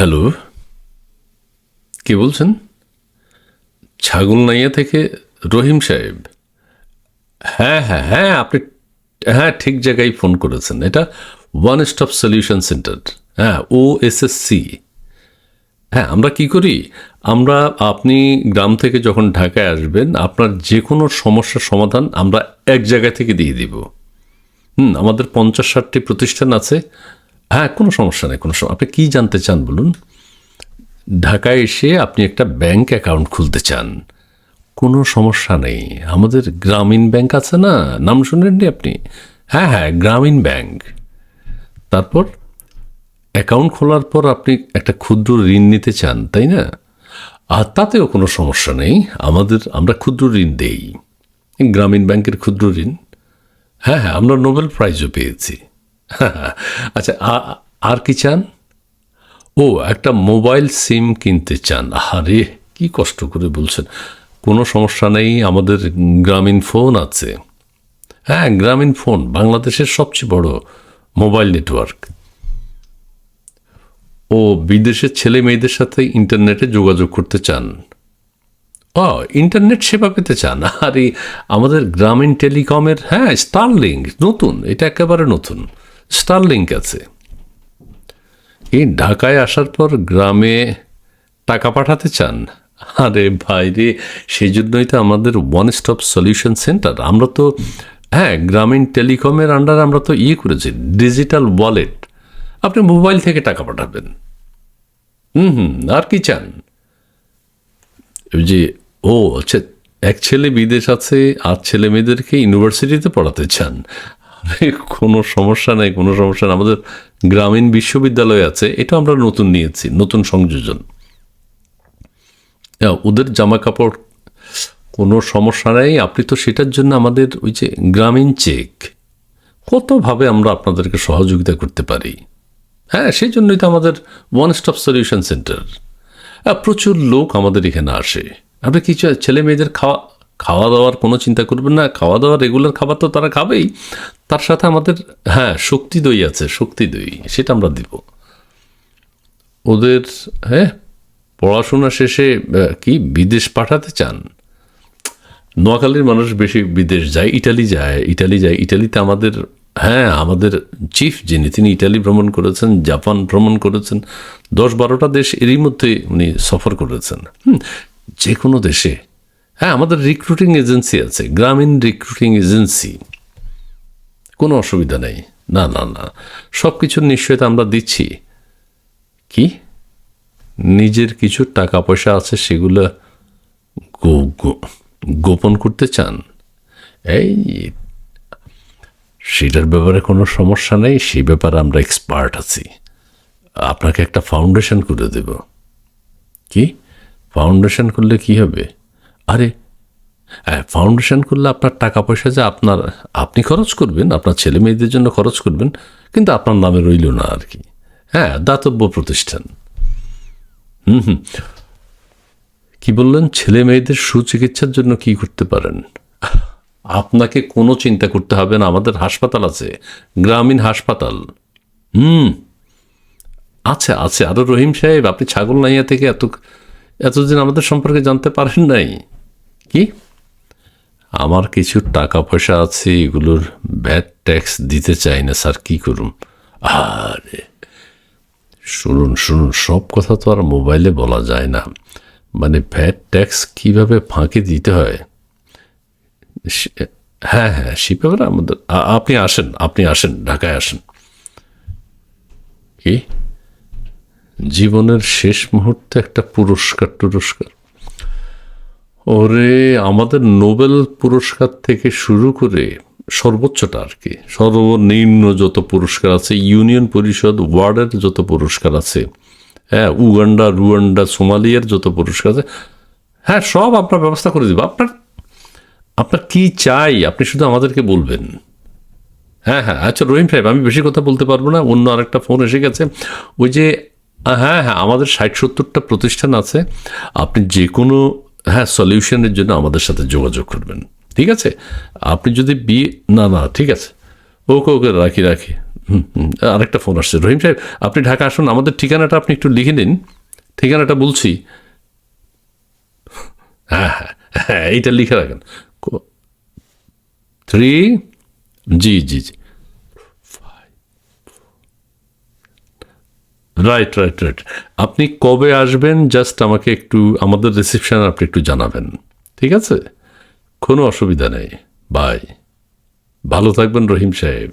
Hello. কে বলছেন? ছাগলনাইয়া থেকে রহিম সাহেব। হ্যাঁ হ্যাঁ হ্যাঁ আপনি হ্যাঁ ঠিক জায়গায় ফোন করেছেন। এটা ওয়ান স্টপ সলিউশন সেন্টার হ্যাঁ ও এস এস সি হ্যাঁ আমরা কি করি? আমরা, আপনি গ্রাম থেকে যখন ঢাকায় আসবেন, আপনার যে কোনো সমস্যার সমাধান আমরা এক জায়গা থেকে দিয়ে দিব। হুম, আমাদের পঞ্চাশ ষাটটি প্রতিষ্ঠান আছে। হ্যাঁ কোনো সমস্যা নেই, কোনো আপনি কী জানতে চান বলুন? ঢাকায় এসে আপনি একটা ব্যাংক অ্যাকাউন্ট খুলতে চান, কোনো সমস্যা নেই। আমাদের গ্রামীণ ব্যাংক আছে না? নাম শুনেননি আপনি? হ্যাঁ হ্যাঁ গ্রামীণ ব্যাংক। তারপর অ্যাকাউন্ট খোলার পর আপনি একটা ক্ষুদ্র ঋণ নিতে চান, তাই না? আর তাতেও কোনো সমস্যা নেই, আমাদের, আমরা ক্ষুদ্র ঋণ দেই। গ্রামীণ ব্যাংকের ক্ষুদ্র ঋণ। হ্যাঁ হ্যাঁ আমরা নোবেল প্রাইজও পেয়েছি। আচ্ছা আর কি চান? ও, একটা মোবাইল সিম কিনতে চান। আরে কি কষ্ট করে বলছেন। কোনো সমস্যা নেই, আমাদের গ্রামীণ ফোন আছে। হ্যাঁ গ্রামীণ ফোন, বাংলাদেশের সবচেয়ে বড় মোবাইল নেটওয়ার্ক। ও, বিদেশের ছেলে মেয়েদের সাথে ইন্টারনেটে যোগাযোগ করতে চান। ও, ইন্টারনেট সেবা পেতে চান। আর, আমাদের গ্রামীণ টেলিকমের হ্যাঁ স্টারলিংক নতুন, এটা একেবারে নতুন। স্টারলিংক আছে। এই ঢাকায় আসার পর গ্রামে টাকা পাঠাতে চান? আরে ভাই রে সেই জন্যই তো আমাদের ওয়ান স্টপ সলিউশন সেন্টার আমরা তো হ্যাঁ গ্রামীণ টেলিকমের আন্ডারে আমরা তো ইয়ে করেছি ডিজিটাল ওয়ালেট আপনি মোবাইল থেকে টাকা পাঠাবেন। হুম হুম, আর কি চান? যে, ও আচ্ছা এক ছেলে বিদেশ আছে, আর ছেলে মেয়েদেরকে ইউনিভার্সিটিতে পড়াতে চান। কোনো সমস্যা নেই কোনো সমস্যা নেই। আমাদের গ্রামীণ বিশ্ববিদ্যালয় আছে এটা আমরা নতুন নিয়েছি নতুন সংযোজন। হ্যাঁ, ওদের জামা কাপড় কোনো সমস্যা নেই আপনি তো সেটার জন্য আমাদের ওই যে গ্রামীণ চেক কতভাবে আমরা আপনাদেরকে সহযোগিতা করতে পারি? হ্যাঁ সেই জন্যই তো আমাদের ওয়ান স্টপ সলিউশন সেন্টার প্রচুর লোক আমাদের এখানে আসে। আপনি কিছু ছেলে মেয়েদের খাওয়া খাওয়া দাওয়ার কোনো চিন্তা করবেন না খাওয়া দাওয়া রেগুলার খাবার তো তারা খাবেই। তার সাথে আমাদের হ্যাঁ শক্তি দই আছে, শক্তি দই, সেটা আমরা দিব। ওদের হ্যাঁ পড়াশোনা শেষে কি, বিদেশ পাঠাতে চান? নোয়াখালীর মানুষ বেশি বিদেশ যায়, ইটালি যায় ইটালি যায়। ইটালিতে আমাদের হ্যাঁ আমাদের চিফ যিনি, তিনি ইটালি ভ্রমণ করেছেন, জাপান ভ্রমণ করেছেন। দশ বারোটা দেশ এরই মধ্যে উনি সফর করেছেন। যে কোনো দেশে হ্যাঁ আমাদের রিক্রুটিং এজেন্সি আছে, গ্রামীণ রিক্রুটিং এজেন্সি কোনো অসুবিধা নেই। না না না। সব কিছুর নিশ্চয়তা আমরা দিচ্ছি। কি? নিজের কিছু টাকা পয়সা আছে, সেগুলো গোপন করতে চান? এই, সেটার ব্যাপারে কোনো সমস্যা নেই, সেই ব্যাপারে আমরা এক্সপার্ট আছি। আপনাকে একটা ফাউন্ডেশন করে দেব। কি? ফাউন্ডেশন করলে কি হবে? আরে হ্যাঁ ফাউন্ডেশন করলে আপনার টাকা পয়সা যে আপনার, আপনি খরচ করবেন, আপনার ছেলে মেয়েদের জন্য খরচ করবেন, কিন্তু আপনার নামে রইল না আর কি। হ্যাঁ দাতব্য প্রতিষ্ঠান। হুম হুম। কি বললেন? ছেলে মেয়েদের সুচিকিৎসার জন্য কি করতে পারেন? আপনাকে কোনো চিন্তা করতে হবে না, আমাদের হাসপাতাল আছে, গ্রামীণ হাসপাতাল। হুম। আছে আছে আরও রহিম সাহেব, আপনি ছাগল নাইয়া থেকে এত, এতদিন আমাদের সম্পর্কে জানতে পারেন নাই? কি? আমার কিছু টাকা পয়সা আছে, এগুলোর ব্যাড ট্যাক্স দিতে চাই না, স্যার, কি করুন আরে, শুনুন শুনুন, সব কথা তো আর মোবাইলে বলা যায় না। মানে ভ্যাট ট্যাক্স কীভাবে ফাঁকি দিতে হয়? হ্যাঁ হ্যাঁ সে আমাদের আপনি আসেন আপনি আসেন, ঢাকায় আসেন। কি? জীবনের শেষ মুহূর্তে একটা পুরস্কার টুরস্কার ওরে, আমাদের নোবেল পুরস্কার থেকে শুরু করে সর্বোচ্চটা আর কি। সর্বনিম্ন যত পুরস্কার আছে, ইউনিয়ন পরিষদ ওয়ার্ডের যত পুরস্কার আছে হ্যাঁ উগান্ডা, রুয়ান্ডা, সোমালিয়ার যত পুরস্কার আছে হ্যাঁ সব আপনার ব্যবস্থা করে দেবো। আপনার আপনার কি চাই? আপনি শুধু আমাদেরকে বলবেন। হ্যাঁ হ্যাঁ আচ্ছা রহিম সাহেব, আমি বেশি কথা বলতে পারব না, অন্য আরেকটা ফোন এসে গেছে। ওই যে হ্যাঁ হ্যাঁ আমাদের ষাট সত্তরটা প্রতিষ্ঠান আছে। আপনি যে কোনো হ্যাঁ সলিউশনের জন্য আমাদের সাথে যোগাযোগ করবেন। ঠিক আছে? আপনি যদি বিয়ে না না ঠিক আছে। ওকে ওকে রাখি রাখি। হুম, আরেকটা ফোন আসছে। রহিম সাহেব আপনি ঢাকা আসুন। আমাদের ঠিকানাটা আপনি একটু লিখে নিন। ঠিকানাটা বলছি। হ্যাঁ হ্যাঁ হ্যাঁ এইটা লিখে রাখেন। Three G G G. Right right right আপনি কবে আসবেন? জাস্ট আমাকে একটু, আমাদের রিসেপশন আপনি একটু জানাবেন। ঠিক আছে? কোনো অসুবিধা নেই। বাই ভালো থাকবেন রহিম সাহেব।